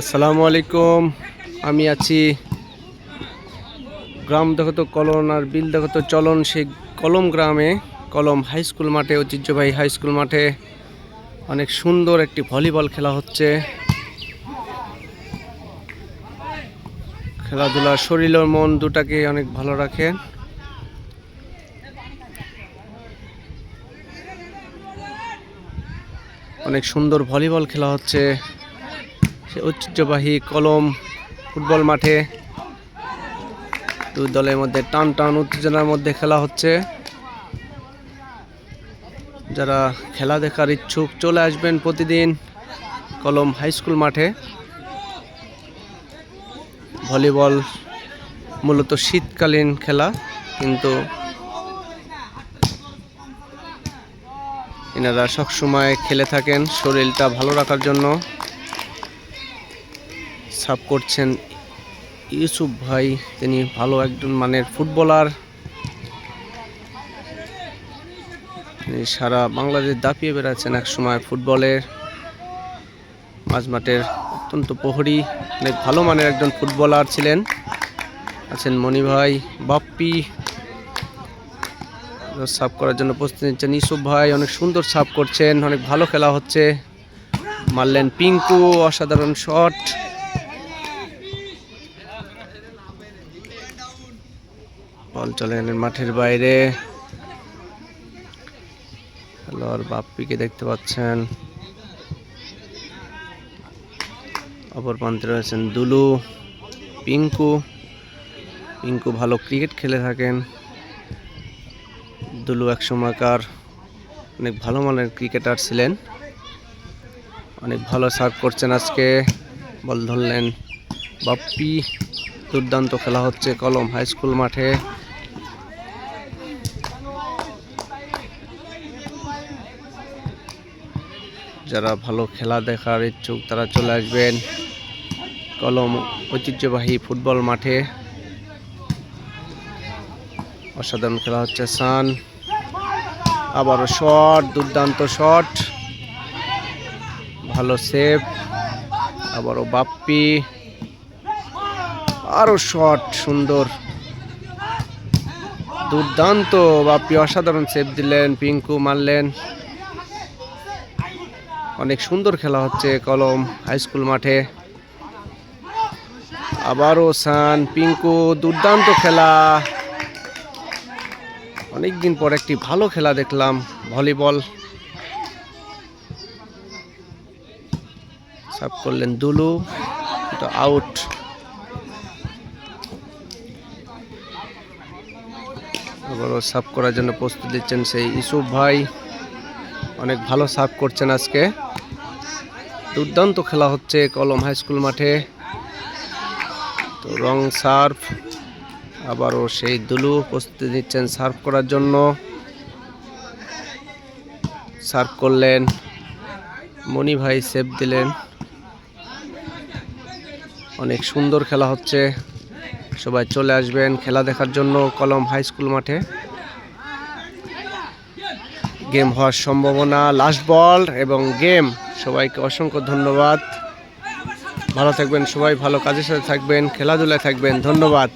আসসালামু আলাইকুম। আমি আছি গ্রাম দেখো তো কলন আর বিল দেখো তো চলন, সেই কলম গ্রামে, কলম হাই স্কুল মাঠে, ঐতিহ্যবাহী হাই স্কুল মাঠে অনেক সুন্দর একটি ভলিবল খেলা হচ্ছে। খেলাধুলা শরীর ও মন দুটাকে অনেক ভালো রাখে। অনেক সুন্দর ভলিবল খেলা হচ্ছে। সে ঐতিহ্যবাহী কলম ফুটবল মাঠে। দুই দলের মধ্যে টান টান উত্তেজনার মধ্যে খেলা হচ্ছে। যারা খেলা দেখার ইচ্ছুক চলে আসবেন প্রতিদিন কলম হাই স্কুল মাঠে। ভলিবল মূলত শীতকালীন খেলা, কিন্তু এনারা সবসময় খেলে থাকেন, শরীরটা ভালো রাখার জন্য। সাপ করছেন ইউসুফ ভাই। তিনি ভালো একজন মানের ফুটবলার। সারা বাংলাদেশ দাপিয়ে বেড়াচ্ছেন এক সময় ফুটবলের। মাঝমাঠের অত্যন্ত প্রহরী, অনেক ভালো মানের একজন ফুটবলার ছিলেন। আছেন মণি ভাই, বাপ্পি। সাফ করার জন্য প্রস্তুতি নিচ্ছেন ইউসুফ ভাই। অনেক সুন্দর সাফ করছেন, অনেক ভালো খেলা হচ্ছে। মারলেন পিঙ্কু, অসাধারণ শট বল চলে গেলেন মাঠের বাইরে। খেলোয়াড় বাপ্পিকে দেখতে পাচ্ছেন। অপর প্রান্তে রয়েছেন দুলু, পিঙ্কু। পিঙ্কু ভালো ক্রিকেট খেলে থাকেন। দুলু এক সময়কার অনেক ভালো মানের ক্রিকেটার ছিলেন। অনেক ভালো সার্ভ করছেন আজকে। বল ধরলেন বাপ্পি। দুর্দান্ত খেলা হচ্ছে কলম হাই স্কুল মাঠে। যারা ভালো খেলা দেখার ইচ্ছুক, তারা চলে আসবেন কলম ঐতিহ্যবাহী ফুটবল মাঠে। অসাধারণ খেলা হচ্ছে সান। আবারও শট, দুর্দান্ত শট। ভালো সেভ। আবারও বাপ্পি। আরও শট, সুন্দর। দুর্দান্ত, বাপ্পি অসাধারণ সেভ দিলেন, পিঙ্কু মারলেন। অনেক সুন্দর খেলা হচ্ছে কলম হাই স্কুল মাঠে। আবারও সান, পিঙ্কু, দুর্দান্ত খেলা। অনেকদিন পর একটি ভালো খেলা দেখলাম ভলিবল। সাফ করলেন দুলু আউট আবারও সাফ করার জন্য প্রস্তুতি দিচ্ছেন সেই ইসুফ ভাই। অনেক ভালো সাফ করছেন আজকে। দুর্দান্ত খেলা হচ্ছে কলম হাই স্কুল মাঠে। তো রং সার্ফ আবারও সেই দুলু প্রস্তুতি নিচ্ছেন সার্ফ করার জন্য। সার্ফ করলেন, মণি ভাই সেভ দিলেন। অনেক সুন্দর খেলা হচ্ছে। সবাই চলে আসবেন খেলা দেখার জন্য কলম হাই স্কুল মাঠে। গেম হওয়ার সম্ভাবনা লাস্ট বল এবং গেম সবাইকে অসংখ্য ধন্যবাদ। ভালো থাকবেন সবাই, ভালো কাজের সাথে থাকবেন, খেলাধুলায় থাকবেন, ধন্যবাদ।